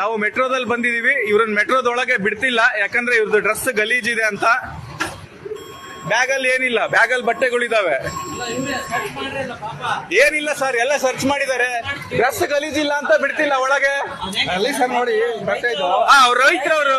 ನಾವು ಮೆಟ್ರೋದಲ್ಲಿ ಬಂದಿದೀವಿ ಇವ್ರನ್ನ ಮೆಟ್ರೋದೊಳಗೆ ಬಿಡ್ತಿಲ್ಲ. ಯಾಕಂದ್ರೆ ಇವ್ರದ್ದು ಡ್ರೆಸ್ ಗಲೀಜಿದೆ ಅಂತ. ಬ್ಯಾಗ್ ಅಲ್ಲಿ ಏನಿಲ್ಲ. ಬ್ಯಾಗ್ ಅಲ್ಲಿ ಬಟ್ಟೆಗಳಿದಾವೆ ಏನಿಲ್ಲ ಸರ್. ಎಲ್ಲ ಸರ್ಚ್ ಮಾಡಿದ್ದಾರೆ. ಡ್ರೆಸ್ ಗಲೀಜಿಲ್ಲ ಅಂತ ಬಿಡ್ತಿಲ್ಲ ಒಳಗೆ. ಅಲ್ಲಿ ಸರ್ ನೋಡಿ ಬಟ್ಟೆ ಅವ್ರ ರೈತರವ್ರು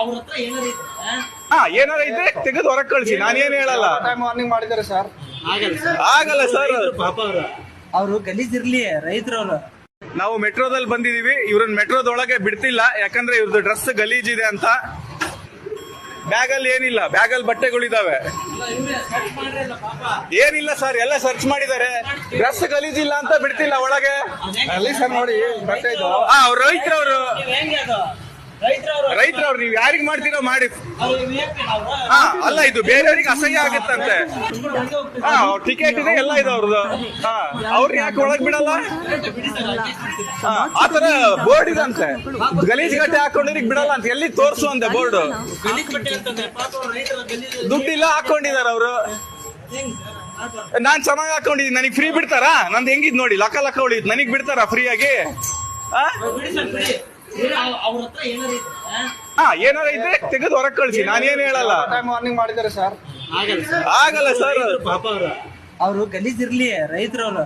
ಅವ್ರ ಹತ್ರ ಏನಾದ್ರು ಹಾ ಏನಾರ ಇದ್ರೆ ತೆಗೆದು ಹೊರಗ್ ಕಳ್ಸಿ. ನಾನೇನು ಹೇಳಲ್ಲ. ಟೈಮ್ ವಾರ್ನಿಂಗ್ ಮಾಡಿದ್ದಾರೆ ಸರ್ ಆಗಲ್ಲ ಸರ್ ಆಗಲ್ಲ ಸರ್ ಪಾಪ ಅವರು. ಅವರು ಗಲೀಜ್ ಇರ್ಲಿ ರೈತರವ್ರು. ನಾವು ಮೆಟ್ರೋದಲ್ಲಿ ಬಂದಿದೀವಿ. ಇವ್ರನ್ನ ಮೆಟ್ರೋದೊಳಗೆ ಬಿಡ್ತಿಲ್ಲ. ಯಾಕಂದ್ರೆ ಇವ್ರದ್ದು ಡ್ರೆಸ್ ಗಲೀಜಿದೆ ಅಂತ. ಬ್ಯಾಗ್ ಅಲ್ಲಿ ಏನಿಲ್ಲ ಬ್ಯಾಗ್ ಅಲ್ಲಿ ಬಟ್ಟೆಗಳಿದಾವೆ ಏನಿಲ್ಲ ಸರ್ ಎಲ್ಲ ಸರ್ಚ್ ಮಾಡಿದ್ದಾರೆ. ಡ್ರೆಸ್ ಗಲೀಜಿಲ್ಲ ಅಂತ ಬಿಡ್ತಿಲ್ಲ ಒಳಗೆ. ಅಲ್ಲಿ ಸರ್ ನೋಡಿ ಬಟ್ಟೆ ಇದು ಅವರು ಅವ್ರ ರೈತರವ್ರು. ನೀವ್ ಹೆಂಗೆ ಅದು? ರೈತರವರು ನೀವ್ ಯಾರಿಗೆ ಮಾಡ್ತೀರೋ ಮಾಡಿ. ಹಾ ಅಲ್ಲ ಇದು ಬೇರೆಯವ್ರಿಗೆ ಅಸಹ್ಯ ಆಗುತ್ತಂತೆ. ಹಾ ಟಿಕೆಟ್ ಇದೆ ಎಲ್ಲ ಇದೆ ಅವ್ರದ್ದು. ಹಾ ಅವ್ರಿಗೆ ಯಾಕೆ ಒಳಗ್ ಬಿಡಲ್ಲ? ಆತರ ಬೋರ್ಡ್ ಇದಂತೆ. ಗಲೀಜ್ ಗಟ್ಟೆ ಹಾಕೊಂಡಿರಿ ಬಿಡಲ್ಲ ಅಂತ ಎಲ್ಲಿ ಬೋರ್ಡ್? ಅವ್ರು ರೈತರ ಗಲೀಜ್ ದುಡ್ಡಿಲ್ಲ ಹಾಕೊಂಡಿದಾರ ಅವರು. ನಾನ್ ಚೆನ್ನಾಗಿ ಹಾಕೊಂಡಿದ್ದೀನಿ. ನನಗೆ ಫ್ರೀ ಬಿಡ್ತಾರಾ? ನಂದು ಹೆಂಗಿದ್ ನೋಡಿ ಲಕ್ಕ ಲಕ್ಕ ಉಳಿದ್ ನನಗ್ ಬಿಡ್ತಾರಾ ಫ್ರೀ ಆಗಿ? ಅವ್ರ ಹತ್ರ ಏನಾದ್ರು ಇದ್ರೆ ಹಾ ಏನಾರ ಇದ್ರೆ ತೆಗೆದು ಹೊರಗೆ ಕಳ್ಸಿ. ನಾನೇನು ಹೇಳಲ್ಲ. ಟೈಮ್ ವಾರ್ನಿಂಗ್ ಮಾಡಿದ್ದಾರೆ ಸರ್ ಆಗಲ್ಲ ಸರ್ ಆಗಲ್ಲ ಸರ್ ಪಾಪ ಅವರು. ಅವರು ಗಲೀಜ್ ಇರ್ಲಿ ರೈತರವ್ರು